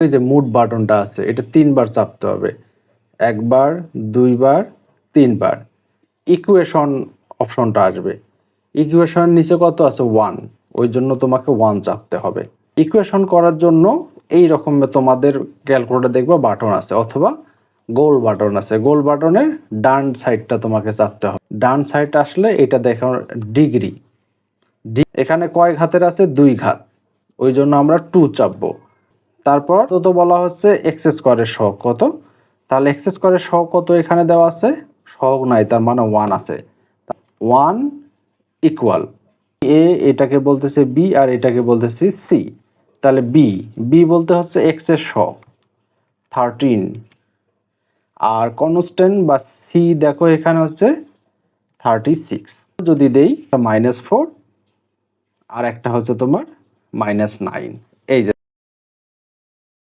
এই যে মুড বাটনটা আছে, এটা তিনবার চাপতে হবে। একবার, দুইবার, তিনবার। ইকুয়েশন অপশনটা আসবে। ইকুয়েশন নিচে কত আছে? ওয়ান ওই জন্য তোমাকে ওয়ান চাপতে হবে। ইকুয়েশন করার জন্য এই রকম তোমাদের ক্যালকুলেটর দেখবা বাটন আছে, অথবা গোল বাটন আছে। গোল বাটনের ডান সাইডটা তোমাকে চাপতে হবে। ডান সাইড আসলে এটা দেখো ডিগ্রি এখানে কয় ঘাতের আছে? দুই ঘাত। ওই জন্য আমরা টু চাপবো। তারপর তো বলা হচ্ছে এক্স স্কোয়ারের সহগ কত? তাহলে এক্স স্কোয়ারের সহগ কত এখানে দেওয়া আছে? সহগ নাই, তার মানে ওয়ান আছে। ওয়ান ইকুয়াল এ এটাকে বলতেছে বি আর এটাকে বলতেছি সি তাহলে বি বি বলতে হচ্ছে এক্সের সহগ থার্টিন আর কনস্ট্যান্ট বা সি দেখো এখানে হচ্ছে থার্টি সিক্স যদি দেই মাইনাস ফোর আর একটা হচ্ছে তোমার মাইনাস নাইন